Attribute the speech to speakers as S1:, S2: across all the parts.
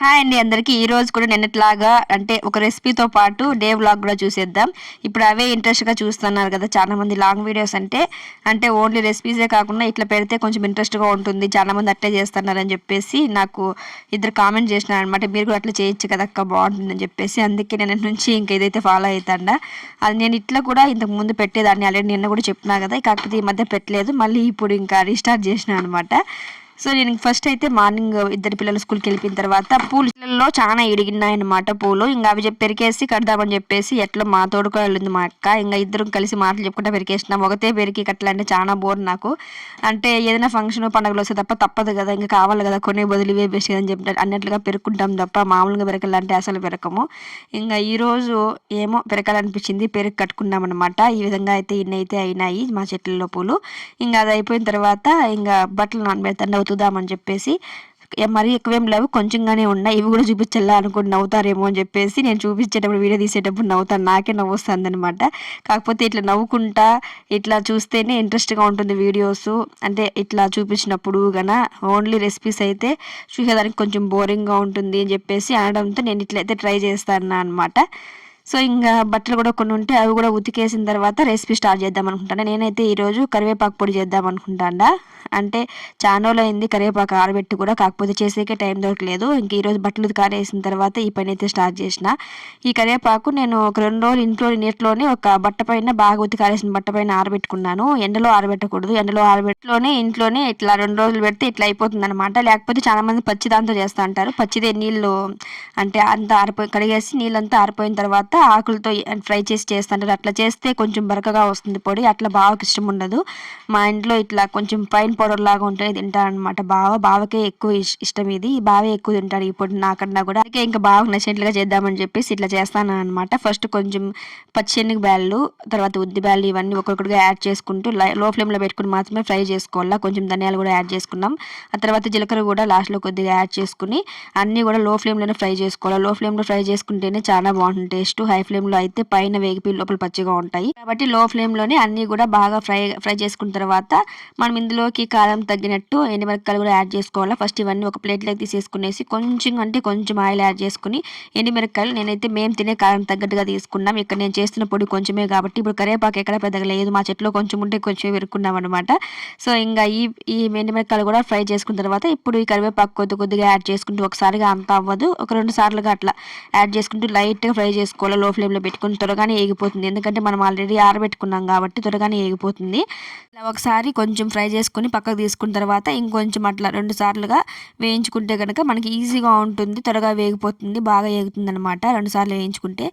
S1: Hi అండి అందరికీ. ఈ రోజు కూడా నిన్నట్లాగా అంటే ఒక రెసిపీతో పాటు డే వ్లాగ్ కూడా చూసేద్దాం. ఇప్పుడు అవే ఇంట్రెస్ట్గా చూస్తున్నారు కదా చాలామంది లాంగ్ వీడియోస్ అంటే అంటే ఓన్లీ రెసిపీసే కాకుండా ఇట్లా పెడితే కొంచెం ఇంట్రెస్ట్గా ఉంటుంది చాలామంది అట్టే అట్లే చేస్తున్నారని చెప్పేసి నాకు ఇద్దరు కామెంట్ చేసినారు అనమాట మీరు కూడా అట్లా చేయొచ్చు కదా అక్క బాగుంటుందని చెప్పేసి. అందుకే నేను నుంచి ఇంక ఏదైతే ఫాలో అవుతాడా అది నేను ఇట్లా కూడా ఇంతకు ముందు పెట్టేదాన్ని. ఆల్రెడీ నిన్న కూడా చెప్పినా కదా కాకపోతే ఈ మధ్య పెట్టలేదు. మళ్ళీ ఇప్పుడు ఇంకా రీస్టార్ట్ చేసిన అనమాట సో నేను ఫస్ట్ అయితే మార్నింగ్ ఇద్దరు పిల్లలు స్కూల్కి వెళ్ళిపోయిన తర్వాత పూలలో చాలా ఇడిగినాయన్నమాట పూలు. ఇంకా అవి చెప్పి పెరికేసి కడదామని చెప్పేసి ఎట్లా మా తోడుకో వెళ్ళింది మా అక్క. ఇంకా ఇద్దరం కలిసి మాటలు చెప్పుకుంటా పెరికేసినాం. ఒకతే పెరికి కట్టాలంటే చాలా బోర్ నాకు. అంటే ఏదైనా ఫంక్షన్ పండుగలు వస్తే తప్ప తప్పదు కదా. ఇంకా కావాలి కదా కొనే బదులు ఇవే బెస్ట్ అని చెప్పి అన్నట్లుగా పెరుక్కుంటాం తప్ప మామూలుగా పెరకాలంటే అసలు పెరకము. ఇంకా ఈరోజు ఏమో పెరకాలనిపించింది పెరుగు కట్టుకున్నాం అనమాట ఈ విధంగా అయితే ఇన్ని అయితే అయినాయి మా చెట్లలో పూలు. ఇంకా అది అయిపోయిన తర్వాత ఇంకా బట్టలు నానబెడతాను అవుతుందామని చెప్పేసి మరీ ఎక్కువేం లేవు కొంచెంగానే ఉన్నాయి. ఇవి కూడా చూపించాలా అనుకుని నవ్వుతారేమో అని చెప్పేసి నేను చూపించేటప్పుడు వీడియో తీసేటప్పుడు నవ్వుతాను. నాకే నవ్వు వస్తుంది అనమాట కాకపోతే ఇట్లా నవ్వుకుంటా ఇట్లా చూస్తేనే ఇంట్రెస్ట్గా ఉంటుంది వీడియోస్. అంటే ఇట్లా చూపించినప్పుడు గన ఓన్లీ రెసిపీస్ అయితే చూసేదానికి కొంచెం బోరింగ్గా ఉంటుంది అని చెప్పేసి అనడంతో నేను ఇట్లయితే ట్రై చేస్తాను అనమాట సో ఇంకా బట్టలు కూడా కొన్ని ఉంటే అవి కూడా ఉతికేసిన తర్వాత రెసిపీ స్టార్ట్ చేద్దాం అనుకుంటాను నేనైతే ఈరోజు కరివేపాకు పొడి చేద్దాం అనుకుంటాడా. అంటే చానోలో అయింది కరివేపాకు ఆరబెట్టి కూడా కాకపోతే చేసేకే టైం దొరకలేదు. ఇంక ఈరోజు బట్టలు కారేసిన తర్వాత ఈ పని అయితే స్టార్ట్ చేసిన. ఈ కరివేపాకు నేను ఒక రెండు రోజులు ఇంట్లో నీటిలోనే ఒక బట్ట పైన బాగా ఉతికారేసిన బట్ట పైన ఆరబెట్టుకున్నాను. ఎండలో ఆరబెట్టకూడదు. ఎండలో ఆరబెట్టులోనే ఇంట్లోనే ఇట్లా రెండు రోజులు పెడితే ఇట్లా అయిపోతుంది అనమాట లేకపోతే చాలా మంది పచ్చి దాంతో చేస్తూ అంటారు. పచ్చిదే నీళ్ళు అంటే అంత ఆరిపోయి కడిగేసి నీళ్ళంతా ఆరిపోయిన తర్వాత ఆకులతో ఫ్రై చేసి చేస్తుంటారు అట్లా చేస్తే కొంచెం బరకగా వస్తుంది పొడి. అట్లా బావకి ఇష్టం ఉండదు. మా ఇంట్లో ఇట్లా కొంచెం ఫైన్ పౌడర్ లాగా ఉంటుంది తింటాడు అనమాట బావ. బావకే ఎక్కువ ఇష్టం ఇది. బావే ఎక్కువ తింటాడు ఈ పొడి నాకన్నా కూడా. అందుకే ఇంకా బాగా నచ్చినట్లుగా చేద్దామని చెప్పేసి ఇట్లా చేస్తాను అనమాట ఫస్ట్ కొంచెం పచ్చెనిగి బ్యాళ్ళు తర్వాత ఉద్ది బ్యాళ్ళు ఇవన్నీ ఒక్కొక్కటిగా యాడ్ చేసుకుంటూ లో ఫ్లేమ్లో పెట్టుకుని మాత్రమే ఫ్రై చేసుకోవాలా. కొంచెం ధనియాలు కూడా యాడ్ చేసుకున్నాం. ఆ తర్వాత జీలకర్ర కూడా లాస్ట్లో కొద్దిగా యాడ్ చేసుకుని అన్నీ కూడా లో ఫ్లేమ్లోనే ఫ్రై చేసుకోవాలి. లో ఫ్లేమ్లో ఫ్రై చేసుకుంటేనే చాలా బాగుంటుంది టేస్ట్. హై ఫ్లేమ్లో అయితే పైన వేగిపి లోపల పచ్చిగా ఉంటాయి. కాబట్టి లో ఫ్లేమ్లోనే అన్నీ కూడా బాగా ఫ్రై ఫ్రై చేసుకున్న తర్వాత మనం ఇందులోకి కారం తగ్గినట్టు ఎండుమిరపకాయలు కూడా యాడ్ చేసుకోవాలా. ఫస్ట్ ఇవన్నీ ఒక ప్లేట్లోకి తీసేసుకునేసి కొంచెం అంటే కొంచెం ఆయిల్ యాడ్ చేసుకుని ఎండుమిరపకాయలు నేనైతే మేము తినే కారం తగ్గట్టుగా తీసుకున్నాం. ఇక్కడ నేను చేస్తున్న పొడి కొంచెమే కాబట్టి ఇప్పుడు కరివేపాకు ఎక్కడ పెద్దగా లేదు. మా చెట్లో కొంచెం ఉంటే కొంచెం విరుక్కున్నాం అనమాట సో ఇంకా ఈ ఈ ఎండుమిరపకాయలు కూడా ఫ్రై చేసుకున్న తర్వాత ఇప్పుడు ఈ కరివేపాకు కొద్ది కొద్దిగా యాడ్ చేసుకుంటూ ఒకసారిగా అంత అవ్వదు. ఒక రెండు సార్లుగా అట్లా యాడ్ చేసుకుంటూ లైట్గా ఫ్రై చేసుకోవాలి. లో ఫ్లేమ్లో పెట్టుకుని త్వరగానే ఏగిపోతుంది. ఎందుకంటే మనం ఆల్రెడీ ఆరబెట్టుకున్నాం కాబట్టి త్వరగానే ఏగిపోతుంది. ఒకసారి కొంచెం ఫ్రై చేసుకుని పక్కకు తీసుకున్న తర్వాత ఇంకొంచెం అట్లా రెండు సార్లుగా వేయించుకుంటే కనుక మనకి ఈజీగా ఉంటుంది. త్వరగా వేగిపోతుంది. బాగా ఏగుతుంది అనమాట రెండు సార్లు వేయించుకుంటే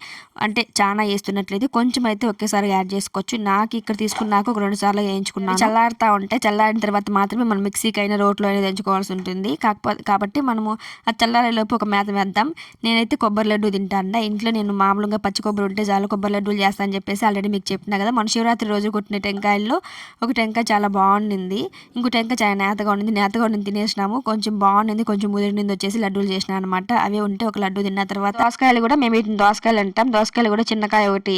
S1: అంటే చాలా వేస్తున్నట్లయితే కొంచెం అయితే ఒకేసారి యాడ్ చేసుకోవచ్చు. నాకు ఇక్కడ తీసుకున్నాక ఒక రెండు సార్లు వేయించుకున్నాను. చల్లారుతా ఉంటే చల్లారిన తర్వాత మాత్రమే మనం మిక్సీకి అయినా రోట్లో అయినా తెంచుకోవాల్సి ఉంటుంది. కాకపోతే కాబట్టి మనము ఆ చల్లారేలోపు ఒక మేత వేద్దాం. నేనైతే కొబ్బరి లడ్డు తింటాను. ఇంట్లో నేను మామూలుగా పచ్చి కొబ్బరి ఉంటే చాలా కొబ్బరి లడ్డూలు చేస్తానని చెప్పేసి ఆల్రెడీ మీకు చెప్పిన కదా. మన శివరాత్రి రోజు కొట్టిన టెంకాయల్లో ఒక టెంకాయ చాలా బాగుండింది. ఇంకో టెంకాయ చాలా నేతగా ఉండింది. నేతగా ఉండింది తినేసినాము. కొంచెం బాగుండింది కొంచెం ముదిరింది వచ్చేసి లడ్డూలు చేసిన అనమాట అవి ఉంటే ఒక లడ్డు తిన్న తర్వాత దోసకాయలు కూడా మేము వీటిని దోసకాయలు అంటాం. దోసకాయలు కూడా చిన్నకాయ ఒకటి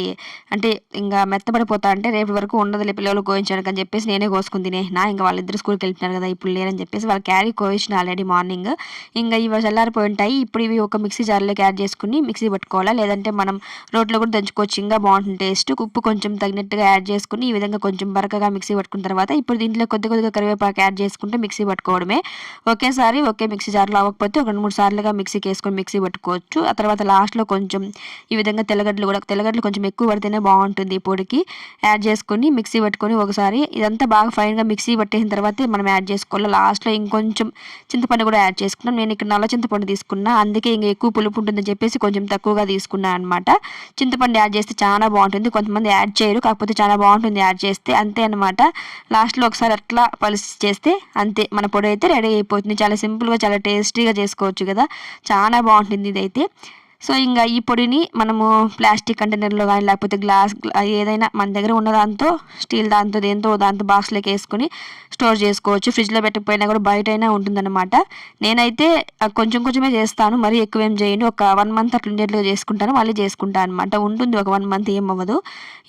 S1: అంటే ఇంకా మెత్తబడిపోతా అంటే రేపు వరకు ఉండదులే పిల్లలు కోయించడానికి అని చెప్పేసి నేనే కోసుకుని తినేసిన. ఇంకా వాళ్ళిద్దరు స్కూల్కి వెళ్తున్నారు కదా ఇప్పుడు లేరని చెప్పేసి వాళ్ళు క్యారీ కోయించిన ఆల్రెడీ మార్నింగ్ ఇంకా ఇవి చల్లారిపోయి ఉంటాయి. ఇప్పుడు ఇవి ఒక మిక్సీ జార్లోకి యాడ్ చేసుకుని మిక్సీ పెట్టుకోవాలా? లేదంటే మనం రోట్లో కూడా దంచుకోవచ్చు. ఇంకా బాగుంటుంది టేస్ట్. ఉప్పు కొంచెం తగినట్టుగా యాడ్ చేసుకుని ఈ విధంగా కొంచెం బరకగా మిక్సీ పట్టుకున్న తర్వాత ఇప్పుడు దీంట్లో కొద్ది కొద్దిగా కరివేపాకు యాడ్ చేసుకుంటే మిక్సీ పట్టుకోవడమే. ఒకేసారి ఒకే మిక్సీ జార్లో అవ్వకపోతే ఒక రెండు మూడు సార్లుగా మిక్సీకి వేసుకొని మిక్సీ పట్టుకోవచ్చు. ఆ తర్వాత లాస్ట్లో కొంచెం ఈ విధంగా తెల్లగడ్డలు కూడా తెల్లగడ్డలు కొంచెం ఎక్కువ పడితేనే బాగుంటుంది ఈ పొడికి. యాడ్ చేసుకొని మిక్సీ పట్టుకొని ఒకసారి ఇదంతా బాగా ఫైన్గా మిక్సీ పట్టేసిన తర్వాతే మనం యాడ్ చేసుకోవాలి? లాస్ట్లో ఇంకొంచెం చింతపండు కూడా యాడ్ చేసుకున్నాం నేను ఇక్కడ నల్ల చింతపండు తీసుకున్నా. అందుకే ఇంకా ఎక్కువ పులుపు ఉంటుందని చెప్పేసి కొంచెం తక్కువగా తీసుకున్నాను అనమాట చింతపండు యాడ్ చేస్తే చాలా బాగుంటుంది. కొంతమంది యాడ్ చేయరు కాకపోతే చాలా బాగుంటుంది యాడ్ చేస్తే అంతే అనమాట లాస్ట్లో ఒకసారి అట్లా పలిసి చేస్తే అంతే. మన పొడి అయితే రెడీ అయిపోతుంది. చాలా సింపుల్గా చాలా టేస్టీగా చేసుకోవచ్చు కదా. చాలా బాగుంటుంది ఇదైతే. సో ఇంకా ఈ పొడిని మనము ప్లాస్టిక్ కంటైనర్లో కానీ లేకపోతే గ్లాస్ ఏదైనా మన దగ్గర ఉన్న దాంతో స్టీల్ దాంతో దేంతో దాంతో బాక్స్లోకి వేసుకొని స్టోర్ చేసుకోవచ్చు. ఫ్రిడ్జ్లో పెట్టకపోయినా కూడా బయట అయినా ఉంటుందన్నమాట. నేనైతే కొంచెం కొంచెమే చేస్తాను. మరీ ఎక్కువ ఏం చేయండి ఒక వన్ మంత్ అట్లా ఉండేట్లుగా చేసుకుంటాను. మళ్ళీ చేసుకుంటాను అనమాట ఉంటుంది ఒక వన్ మంత్ ఏం అవ్వదు.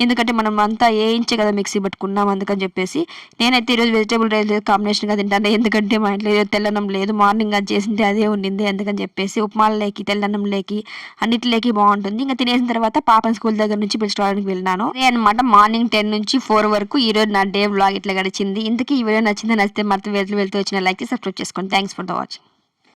S1: ఎందుకంటే మనం అంతా వేయించే కదా మిక్సీ పట్టుకున్నాం అందుకని చెప్పేసి. నేనైతే ఈరోజు వెజిటేబుల్ రైస్ కాంబినేషన్గా తింటాను. ఎందుకంటే మా ఇంట్లో తెల్లనం లేదు. మార్నింగ్ అది చేసింది అదే ఉండింది అందుకని చెప్పేసి. ఉప్మాలలోకి తెల్లన్నంలోకి అన్నిటిలోకి బాగుంటుంది. ఇంకా తినేసిన తర్వాత పాపని స్కూల్ దగ్గర నుంచి పిలుచుకోవడానికి వెళ్ళినాను. నేను అనమాట మార్నింగ్ టెన్ నుంచి ఫోర్ వరకు ఈ రోజు నా డే వ్లాగ్ ఇట్లా గడిచింది. ఇంతకీ ఈ వీడియో నచ్చింది నచ్చితే మాత్రం వెళ్తూ వెళ్తూ వచ్చిన లైక్ సబ్స్క్రైబ్ చేసుకోండి. Thanks for the watching.